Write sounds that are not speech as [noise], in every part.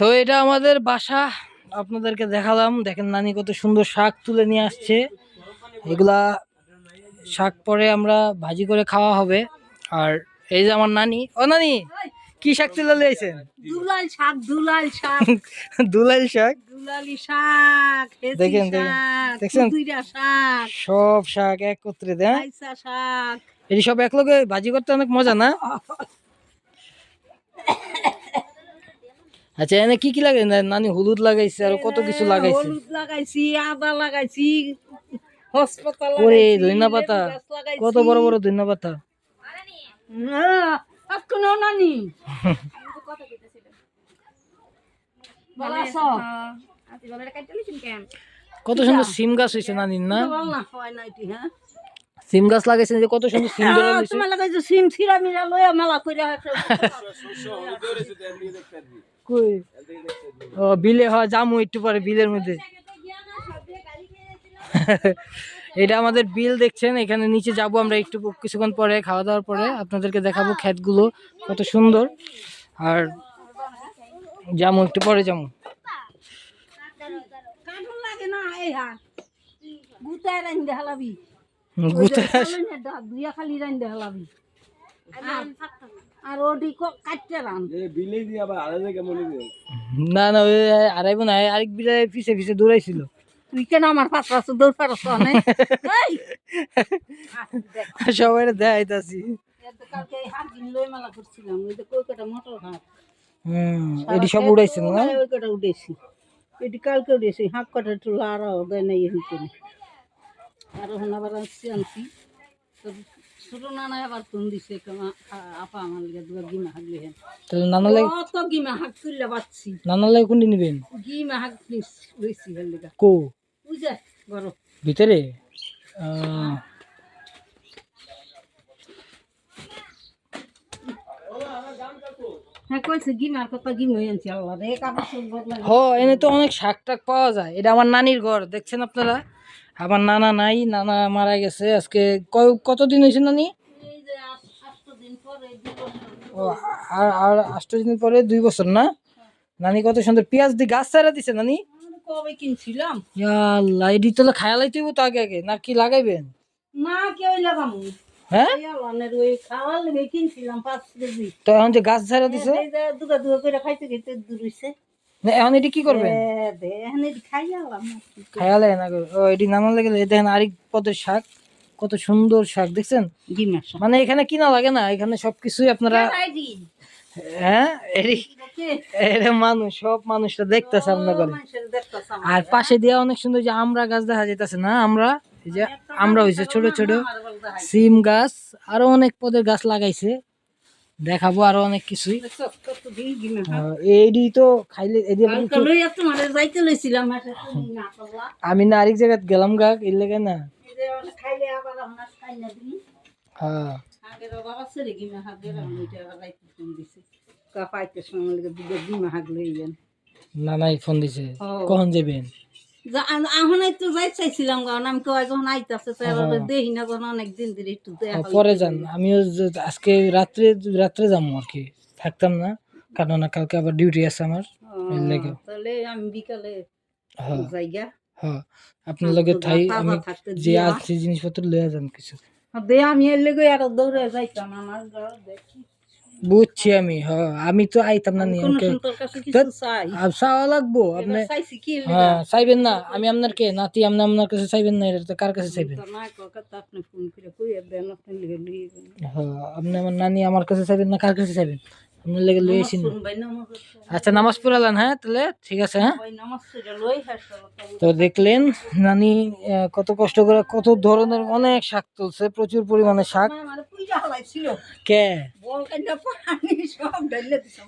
তো এটা আমাদের বাসা আপনাদেরকে দেখালাম। দেখেন নানি কত সুন্দর শাক তুলে নিয়ে আসছে। এগুলা শাক পরে আমরা ভাজি করে খাওয়া হবে। আর এই যে আমার নানি ও নানি কি শাক তুলে নিয়েছেন দুলাল শাক দুলাল শাক। [laughs] দুলাল শাক? দুলালি শাক দেখেন, দেখেন। শাক সব শাক একত্রে দেয় শাক। এটি সব একলগে ভাজি করতে অনেক মজা না? [laughs] আচ্ছা এনে কি কি লাগে? না- নানি হলুদ লাগাইছে আর কত কিছু লাগাইছে? হলুদ লাগাইছি আদা লাগাইছি হসপাতাল ওরে ধনিয়া পাতা কত বড় বড় ধনিয়া পাতা এখনও নানি? ভালো আছো? কত সুন্দর সিম গাছ হয়েছে নানির না? ভালো না হয় না হ্যাঁ? সিম গাছ লাগাইছেন যে কত সুন্দর সিম ধরে আহ, তোমার লাগাইছো সিম ছিড়া মিরা লইয়া মেলা কইরা [laughs] কই? ও বিলে হয় জামু একটু পরে বিলের মধ্যে। [laughs] এটা আমাদের বিল দেখছেন? এখানে নিচে যাব আমরা একটু কিছুক্ষণ পরে খাওয়া দাওয়ার পরে। আপনাদেরকে দেখাবো ক্ষেতগুলো কত সুন্দর। আর জামু একটু পরে জামু কাঠুন লাগে না এই হা গুতায় রাইন দেখালাবি গুতে দুইয়া খালি রাইন দেখালাবি আর ওটি কাটতে রান। না না ওই আড়াইব না আরেক বিলে পিছে পিছে দৌড়াইছিল। তুই কেন আমার পাশ পাশে দৌড় না দেখ, সবাই দেখাইতাছি। কালকে হাত দিন লই মেলা করছিলাম ওই তো কই মোটর হাত হম এটি সব না? ওই কটা উঠেছি এটি কালকে উঠেছি হাত কটা একটু লাড়া দেয় নাই এদিকে। আর ওখানে আবার আনছি আনছি। ছোট নানা আবার ফোন দিছে আপা আমার লিগে দুয়া গিমা হাক তাহলে নানা লাগে কত গিমা হাক তুললে নানা লাগে কোনটি নিবেন? গিমা হাক লিগা। কো? বুঝে বড় ভিতরে? হ্যাঁ হ এনে তো অনেক শাক টাক পাওয়া যায়। এটা আমার নানির ঘর দেখছেন আপনারা? আমার নানা নাই নানা মারা গেছে আজকে। কতদিন হয়েছে নানি? ও আর আর আষ্ট দিন পরে দুই বছর না? নানি কত সুন্দর পেঁয়াজ দিয়ে গাছ ছাড়া দিছে নানি? কবে কিনছিলাম? আল্লাহ এটি তো খায়ালাই তুইব তো আগে আগে না কি লাগাইবেন? না কেউ লাগামু। হ্যাঁ? তো এখন যে গাছ ছাড়া দিছে? দুগা দুগা করে খাইতে খাইতে দূরইছে না এখন এটি কি করবেন? আলাম খায়ালে না ও এটি নানা লাগে দেখেন আরেক পদের শাক। কত সুন্দর শাক দেখছেন? মানে এখানে কিনা লাগে না এখানে সবকিছুই আপনারা হ্যাঁ এটা মানুষ সব মানুষটা দেখতেছে আপনার করে আর পাশে দিয়ে অনেক সুন্দর যে আমরা গাছ দেখা যাইতেছে না আমরা এই যে আমরা হয়েছে ছোট ছোট সিম গাছ আরও অনেক পদের গাছ লাগাইছে। দেখাবো আরও অনেক কিছুই। আহ, এইডি তো খাইলে না করলা আমি না আরেক জায়গায় গেলাম গা এর লেগে না। না হ্যাঁ। লইলেন নানাই ফোন দিছে কখন যাবেন? এখন তো যাই চাইছিলাম কারণ আমি কয় যখন আইতাছে এবার দেখি না যখন অনেক দিন ধরে একটু দেখা পরে যান। আমিও আজকে রাত্রে রাত্রে যাব আর কি। থাকতাম না কারণ না কালকে আবার ডিউটি আছে আমার। তাহলে আমি বিকালে হ্যাঁ। যাইগা। হ্যাঁ। আপনার লগে থাই আমি যে আছে জিনিসপত্র লয়ে যান কিছু। দে আমি এর লেগে আরও দৌড়ে যাইতাম আমার দেখি। বুঝছি আমি হ্যাঁ আমি তো আইতাম না নিয়ে চাওয়া লাগবো আপনি হ্যাঁ চাইবেন না আমি আপনার কে? নাতি আপনি আপনার কাছে চাইবেন না এটা কার কাছে চাইবেন। হ্যাঁ আপনি আমার নানি আমার কাছে চাইবেন না কার কাছে চাইবেন? আপনার লেগে আচ্ছা নামাজ পড়ালেন হ্যাঁ তাহলে? ঠিক আছে হ্যাঁ? তো দেখলেন নানি কত কষ্ট করে কত ধরনের অনেক শাক তুলছে প্রচুর পরিমাণে শাক। কে? বল কান্না পানি সব ঢাইলে দিছে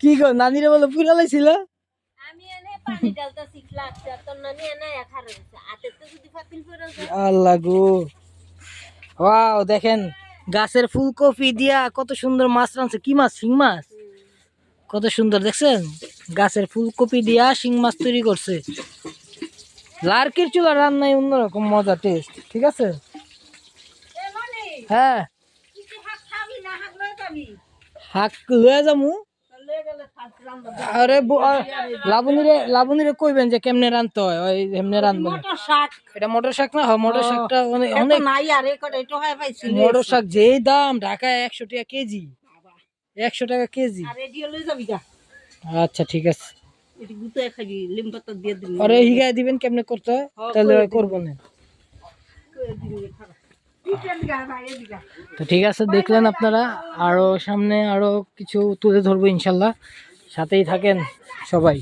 কি গো নানিরে বলে পড়ে যায়। আল্লাহ গো। দেখেন গাছের ফুলকপি দিয়া কত সুন্দর মাছ রাঁধছে। কি মাছ? শিং মাছ? কত সুন্দর দেখছেন? গাছের ফুলকপি দিয়া শিং মাছ তৈরি করছে। লার্কির চুলা রান্নায় অন্যরকম মজা টেস্ট ঠিক আছে? হ্যাঁ। হাক লয়ে যামু গেলে আরে লাবণীরে লাবণীরে কইবেন যে কেমনে রানতে হয়? ওই এমনি রানবো না। মোটর শাক এটা মোটর শাক না মোটর শাকটা অনেক অনেক নাই আর এই কটা এটা হয় পাইছি মোটর শাক যেই দাম ঢাকায় একশো টাকা কেজি। একশো টাকা কেজি। আর এডিও লই যাবি আচ্ছা ঠিক আছে। এটি গুতে খাবি লিম পাতা দিয়ে দিবি। আরে হিগায় দিবেন কেমনে করতে হয়? তাহলে করব না। তো ঠিক আছে দেখলেন আপনারা। আরও সামনে আরও কিছু তুলে ধরবো ইনশাল্লাহ। সাথেই থাকেন সবাই।